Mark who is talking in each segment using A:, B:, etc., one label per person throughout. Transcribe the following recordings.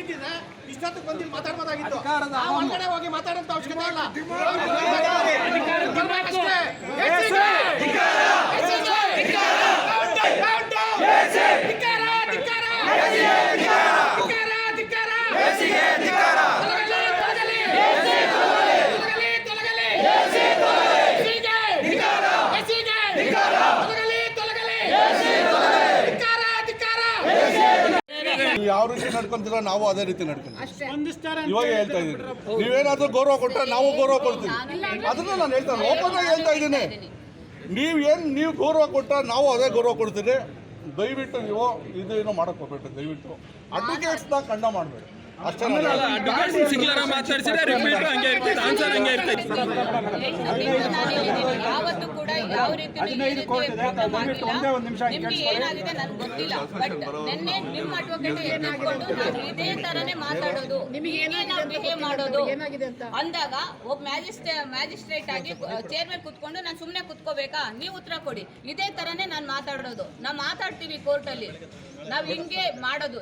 A: ಇದ್ದಿದ್ದಿದ್ರೆ ಇಷ್ಟೊತ್ತಿಗೆ
B: ಬಂದಿಲ್ಲ
A: ಮಾತಾಡ್ಬೋದಾಗಿತ್ತು.
B: ಆ
A: ಒಳಗಡೆ ಹೋಗಿ ಮಾತಾಡೋಂಥ ಅವಶ್ಯಕತೆ ಇಲ್ಲ.
C: ನೀವು ಯಾವ ರೀತಿ ನಡ್ಕೊಂತೀರೋ ನಾವು ಅದೇ ರೀತಿ ನಡ್ಕೊಂತೀವಿ. ಇವಾಗ ಹೇಳ್ತಾ ಇದ್ದೀನಿ. ನೀವೇನಾದ್ರೂ ಗೌರವ ಕೊಟ್ಟರೆ ನಾವು ಗೌರವ ಕೊಡ್ತೀವಿ. ಅದನ್ನ ನಾನು ಹೇಳ್ತಾ ಓಪನ್ ಆಗಿ ಹೇಳ್ತಾ ಇದ್ದೀನಿ. ನೀವು ಏನು ನೀವು ಗೌರವ ಕೊಟ್ಟರೆ ನಾವು ಅದೇ ಗೌರವ ಕೊಡ್ತೀರಿ ದಯವಿಟ್ಟು ನೀವು ಇದು ಏನೋ ಮಾಡಕ್ ಹೋಗ್ಬೇಡ್ರಿ ದಯವಿಟ್ಟು. ಅಡ್ವೊಕೇಟ್ಸ್ನ ಕಂಡ ಮಾಡಬೇಡಿ. ಅಷ್ಟೇ ನಾನು ಹೇಳೋದು.
D: ಅಡ್ವೊಕೇಟ್ ಸಿಗ್ಲಾರ ಮಾತಾಡ್ಸಿದ್ರೆ ರಿಪೀಟ್ ಹಂಗೆ ಇರ್ತೈತೆ ಆನ್ಸರ್ ಹಂಗೆ ಇರ್ತೈತೆ.
E: ಯಾವತ್ತು ಕೂಡ ಯಾವ ರೀತಿ
B: ಹದಿನೈದು ಕೋಟಿ ಇದೆ, ತಾವು ಒಂದೇ ಒಂದು ನಿಮಿಷ
E: ನಿಮ್ಗೆ ಏನಾಗಿದೆ ನನ್ಗೆ ಗೊತ್ತಿಲ್ಲ. ಬಟ್ ನಿನ್ನೆ ನಿಮ್ಮ ಅಡ್ವೊಕೇಟ್ ಇದೇ ತರನೇ ಮಾತಾಡೋದು. ನಾವು ಬಿಹೇವ್ ಮಾಡೋದು. ಅಂದಾಗ ಒಬ್ಬ ಮ್ಯಾಜಿಸ್ಟ್ರೇ ಮ್ಯಾಜಿಸ್ಟ್ರೇಟ್ ಆಗಿ ಚೇರ್ ಮೇಲೆ ಕುತ್ಕೊಂಡು ನಾನು ಸುಮ್ಮನೆ ಕುತ್ಕೋಬೇಕಾ? ನೀವು ಉತ್ತರ ಕೊಡಿ. ಇದೇ ತರನೇ ನಾನು ಮಾತಾಡೋದು. ನಾವು ಮಾತಾಡ್ತೀವಿ ಕೋರ್ಟಲ್ಲಿ ನಾವು ಹಿಂಗೆ ಮಾಡೋದು.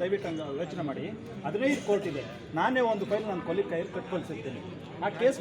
B: ದಯವಿಟ್ಟು ಯೋಚನೆ ಮಾಡಿ. ಹದಿನೈದು ಕೋಟಿ ಇದೆ. ನಾನೇ ಒಂದು ಫೈಲ್ ನನ್ನ ಕೊಲಿ ಕೈ ಕಟ್ಕೊಳ್ಸಿರ್ತೀನಿ. ಆ ಕೇಸ್